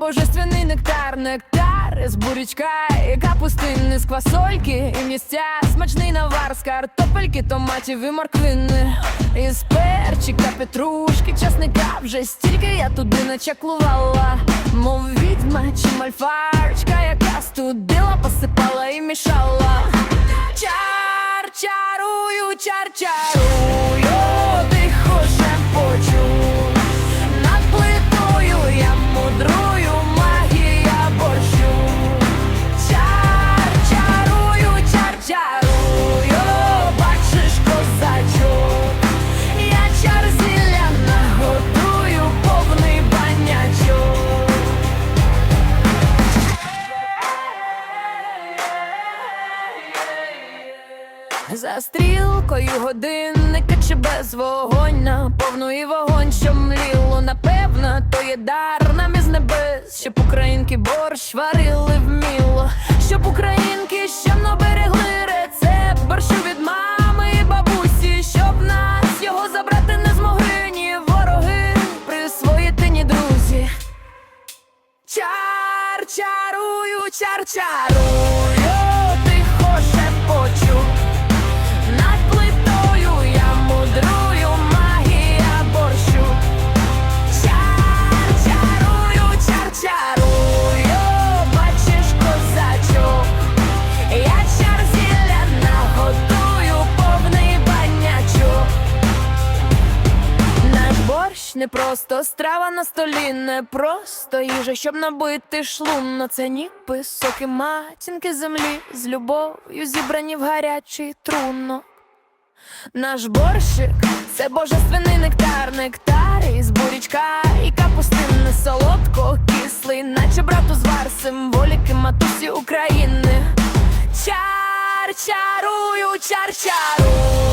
божественний нектар, нектар з бурячка і капустини, з квасольки і місця, смачний навар з картопельки, томатів і морквини, із перчика, петрушки, часника вже стільки я туди начаклувала, мов відьма чи мальфарочка, яка студила, посипала і мішала. Чар, чарую, чар, чарую, За стрілкою годинника чи без вогонь? Наповну і вогонь, що мліло, напевно, то є дар нам із небес, щоб українки борщ варили вміло, щоб українки щемно берегли рецепт борщу від мами і бабусі, щоб нас його забрати не змогли ні вороги, присвоїти ні друзі. Чар, чарую, чар, чарую, не просто страва на столі, не просто їжа, щоб набити шлунно. Це ніби соки матінки землі з любов'ю зібрані в гарячий трунно. Наш борщик це божественний нектар, нектар із бурячка і капустини солодко кислий, наче брату звар, символіки матусі України. Чар, чарую, чар, чарую.